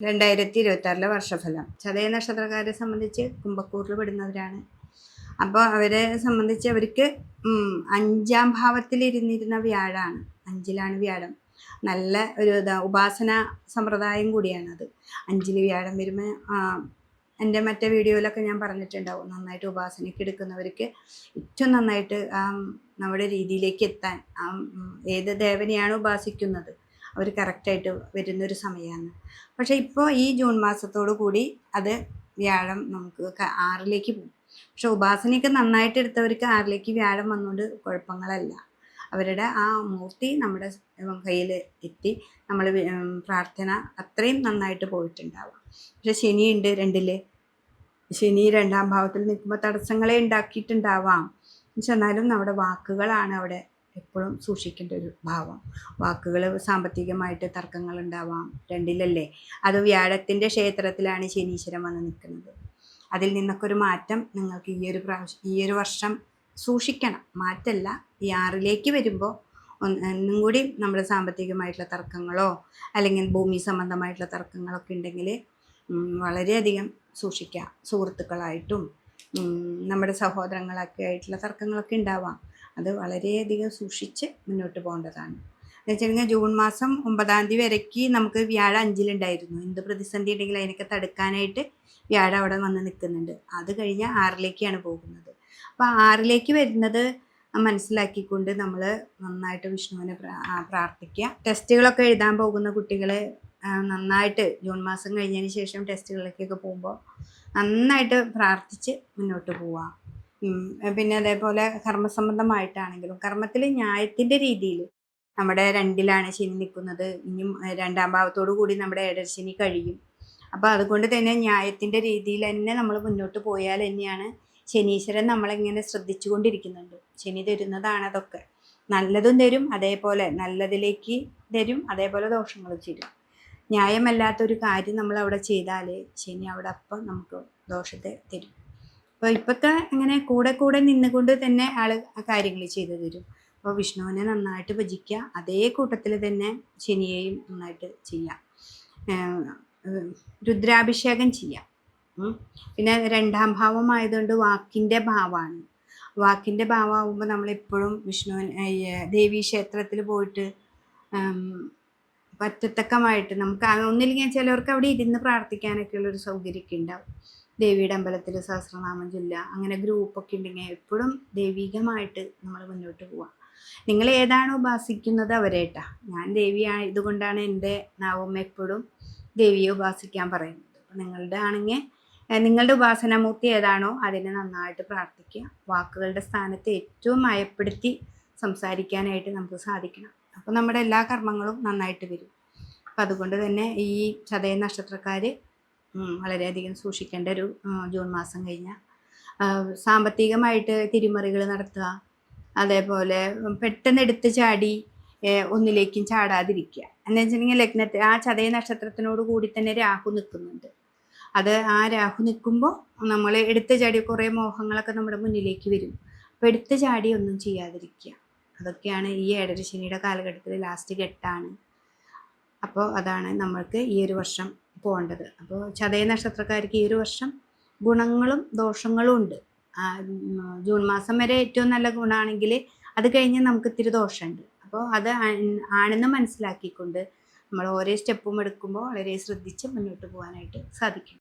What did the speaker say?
രണ്ടായിരത്തി ഇരുപത്തി ആറിലെ വർഷഫലം. ചതയ നക്ഷത്രക്കാരെ സംബന്ധിച്ച് കുംഭക്കൂറിൽ പെടുന്നവരാണ്. അപ്പോൾ അവരെ സംബന്ധിച്ച് അവർക്ക് അഞ്ചാം ഭാവത്തിൽ ഇരുന്നിരുന്ന വ്യാഴാണ്. അഞ്ചിലാണ് വ്യാഴം. നല്ല ഒരു ഉപാസന സമ്പ്രദായം കൂടിയാണത് അഞ്ചിൽ വ്യാഴം വരുമ്പോൾ എന്റെ മറ്റേ വീഡിയോയിലൊക്കെ ഞാൻ പറഞ്ഞിട്ടുണ്ടാവും നന്നായിട്ട് ഉപാസനയ്ക്ക് എടുക്കുന്നവർക്ക് ഏറ്റവും നന്നായിട്ട് നമ്മുടെ രീതിയിലേക്ക് എത്താൻ ഏത് ദേവനെയാണ് ഉപാസിക്കുന്നത്? അവർ കറക്റ്റായിട്ട് വരുന്നൊരു സമയമാണ് പക്ഷേ ഇപ്പോൾ ഈ ജൂൺ മാസത്തോടു കൂടി അത് വ്യാഴം നമുക്ക് ആറിലേക്ക് പോകും. പക്ഷെ ഉപാസനയൊക്കെ നന്നായിട്ട് എടുത്തവർക്ക് ആറിലേക്ക് വ്യാഴം വന്നുകൊണ്ട് കുഴപ്പങ്ങളല്ല. അവരുടെ ആ മൂർത്തി നമ്മുടെ കയ്യിൽ എത്തി നമ്മൾ പ്രാർത്ഥന അത്രയും നന്നായിട്ട് പോയിട്ടുണ്ടാവാം. പക്ഷെ ശനിയുണ്ട് രണ്ടിൽ ശനി രണ്ടാം ഭാവത്തിൽ നിൽക്കുമ്പോൾ തടസ്സങ്ങളെ ഉണ്ടാക്കിയിട്ടുണ്ടാവാം. പക്ഷെ എന്നാലും നമ്മുടെ വാക്കുകളാണ് അവിടെ എപ്പോഴും സൂക്ഷിക്കേണ്ട ഒരു ഭാവം. വാക്കുകൾ സാമ്പത്തികമായിട്ട് തർക്കങ്ങൾ ഉണ്ടാവാം രണ്ടിലല്ലേ? അത് വ്യാഴത്തിന്റെ ക്ഷേത്രത്തിലാണ് ശനീശ്വരൻ വന്ന് നിൽക്കുന്നത്. അതിൽ നിന്നൊക്കെ ഒരു മാറ്റം നിങ്ങൾക്ക് ഈ ഒരു പ്രാവശ്യം ഈ ഒരു വർഷം സൂക്ഷിക്കണം. മാറ്റല്ല. ഈ ആറിലേക്ക് വരുമ്പോൾ ഒന്നും കൂടി നമ്മുടെ സാമ്പത്തികമായിട്ടുള്ള തർക്കങ്ങളോ അല്ലെങ്കിൽ ഭൂമി സംബന്ധമായിട്ടുള്ള തർക്കങ്ങളൊക്കെ ഉണ്ടെങ്കിൽ വളരെയധികം സൂക്ഷിക്കുക സുഹൃത്തുക്കളായിട്ടും നമ്മുടെ സഹോദരങ്ങളൊക്കെ ആയിട്ടുള്ള തർക്കങ്ങളൊക്കെ ഉണ്ടാവാം. അത് വളരെയധികം സൂക്ഷിച്ച് മുന്നോട്ട് പോകേണ്ടതാണ്. എന്ന് വെച്ചിട്ടുണ്ടെങ്കിൽ ജൂൺ മാസം ഒമ്പതാം തീയതി വരയ്ക്ക് നമുക്ക് വ്യാഴ അഞ്ചിലുണ്ടായിരുന്നു. എന്ത് പ്രതിസന്ധി ഉണ്ടെങ്കിൽ അതിനൊക്കെ തടുക്കാനായിട്ട് വ്യാഴ അവിടെ വന്ന് നിൽക്കുന്നുണ്ട്. അത് കഴിഞ്ഞ് ആറിലേക്കാണ് പോകുന്നത്. അപ്പോൾ ആറിലേക്ക് വരുന്നത് മനസ്സിലാക്കിക്കൊണ്ട് നമ്മൾ നന്നായിട്ട് വിഷ്ണുവിനെ പ്രാർത്ഥിക്കുക. ടെസ്റ്റുകളൊക്കെ എഴുതാൻ പോകുന്ന കുട്ടികൾ നന്നായിട്ട് ജൂൺ മാസം കഴിഞ്ഞതിന് ശേഷം ടെസ്റ്റുകളിലേക്കൊക്കെ പോകുമ്പോൾ നന്നായിട്ട് പ്രാർത്ഥിച്ച് മുന്നോട്ട് പോവാം ഉം, പിന്നെ അതേപോലെ കർമ്മസംബന്ധമായിട്ടാണെങ്കിലും കർമ്മത്തിൽ ന്യായത്തിന്റെ രീതിയിൽ നമ്മുടെ രണ്ടിലാണ് ശനി നിൽക്കുന്നത് ഇനിയും രണ്ടാം ഭാവത്തോടു കൂടി നമ്മുടെ ഏഴരശനി കഴിയും. അപ്പോൾ അതുകൊണ്ട് തന്നെ ന്യായത്തിന്റെ രീതിയിൽ തന്നെ നമ്മൾ മുന്നോട്ട് പോയാൽ തന്നെയാണ് ശനീശ്വരൻ നമ്മളിങ്ങനെ ശ്രദ്ധിച്ചുകൊണ്ടിരിക്കുന്നുണ്ട്. ശനി തരുന്നതാണ് അതൊക്കെ. നല്ലതും തരും അതേപോലെ നല്ലതിലേക്ക് തരും അതേപോലെ ദോഷങ്ങളും തരും. ന്യായമല്ലാത്തൊരു കാര്യം നമ്മൾ അവിടെ ചെയ്താൽ ശനി അവിടെ അപ്പം നമുക്ക് ദോഷത്തെ തരും. അപ്പോൾ ഇപ്പൊക്കെ ഇങ്ങനെ കൂടെ കൂടെ നിന്നുകൊണ്ട് തന്നെ ആ കാര്യങ്ങൾ ചെയ്തു തരും. അപ്പോൾ വിഷ്ണുവിനെ നന്നായിട്ട് ഭജിക്കുക അതേ കൂട്ടത്തിൽ തന്നെ ശനിയെയും നന്നായിട്ട് ചെയ്യാം. രുദ്രാഭിഷേകം ചെയ്യാം. പിന്നെ രണ്ടാം ഭാവമായതുകൊണ്ട് വാക്കിന്റെ ഭാവമാണ് വാക്കിന്റെ ഭാവമാകുമ്പോൾ നമ്മളെപ്പോഴും വിഷ്ണുവിന് ദേവീ ക്ഷേത്രത്തിൽ പോയിട്ട് പറ്റത്തക്കമായിട്ട് നമുക്ക് ഒന്നില്ലെങ്കിൽ ചിലവർക്ക് അവിടെ ഇരുന്ന് പ്രാർത്ഥിക്കാനൊക്കെ ഉള്ളൊരു സൗകര്യമൊക്കെ ഉണ്ടാവും. ദേവിയുടെ അമ്പലത്തിൽ സഹസ്രനാമം ചൊല്ല അങ്ങനെ ഗ്രൂപ്പൊക്കെ ഉണ്ടെങ്കിൽ എപ്പോഴും ദൈവികമായിട്ട് നമ്മൾ മുന്നോട്ട് പോവാം നിങ്ങൾ ഏതാണ് ഉപാസിക്കുന്നത് അവരേട്ടാ. ഞാൻ ദേവിയാണ് ഇതുകൊണ്ടാണ് എന്റെ നാവം എപ്പോഴും ദേവിയെ ഉപാസിക്കാൻ പറയുന്നത്. നിങ്ങളുടെ ആണെങ്കിൽ നിങ്ങളുടെ ഉപാസനാമൂർത്തി ഏതാണോ അതിനെ നന്നായിട്ട് പ്രാർത്ഥിക്കുക. വാക്കുകളുടെ സ്ഥാനത്ത് ഏറ്റവും മയപ്പെടുത്തി സംസാരിക്കാനായിട്ട് നമുക്ക് സാധിക്കണം. അപ്പോൾ നമ്മുടെ എല്ലാ കർമ്മങ്ങളും നന്നായിട്ട് വരും. അപ്പം അതുകൊണ്ട് തന്നെ ഈ ചതയ നക്ഷത്രക്കാർ വളരെയധികം സൂക്ഷിക്കേണ്ട ഒരു ജൂൺ മാസം കഴിഞ്ഞാൽ സാമ്പത്തികമായിട്ട് തിരിമറികൾ നടത്തുക അതേപോലെ പെട്ടെന്ന് എടുത്ത് ചാടി ഒന്നിലേക്കും ചാടാതിരിക്കുക. എന്ന് വെച്ചിട്ടുണ്ടെങ്കിൽ ലഗ്നത്തെ ആ ചതയ നക്ഷത്രത്തിനോട് കൂടി തന്നെ രാഹു നിൽക്കുന്നുണ്ട്. അത് ആ രാഹു നിൽക്കുമ്പോൾ നമ്മൾ എടുത്ത് ചാടി കുറേ മോഹങ്ങളൊക്കെ നമ്മുടെ മുന്നിലേക്ക് വരും. അപ്പോൾ എടുത്ത് ചാടി ഒന്നും ചെയ്യാതിരിക്കുക. അതൊക്കെയാണ് ഈ ഏഴര ശനിയുടെ കാലഘട്ടത്തിൽ ലാസ്റ്റ് കെട്ടാണ് അപ്പോൾ അതാണ് നമ്മൾക്ക് ഈ ഒരു വർഷം പോകേണ്ടത് അപ്പോൾ ചതയ നക്ഷത്രക്കാർക്ക് ഈ ഒരു വർഷം ഗുണങ്ങളും ദോഷങ്ങളും ഉണ്ട്. ജൂൺ മാസം വരെ ഏറ്റവും നല്ല ഗുണമാണെങ്കിൽ അത് കഴിഞ്ഞ് നമുക്ക് ഇത്തിരി ദോഷമുണ്ട്. അപ്പോൾ അത് ആണെന്ന് മനസ്സിലാക്കിക്കൊണ്ട് നമ്മൾ ഓരോ സ്റ്റെപ്പും എടുക്കുമ്പോൾ വളരെ ശ്രദ്ധിച്ച് മുന്നോട്ട് പോകാനായിട്ട് സാധിക്കും.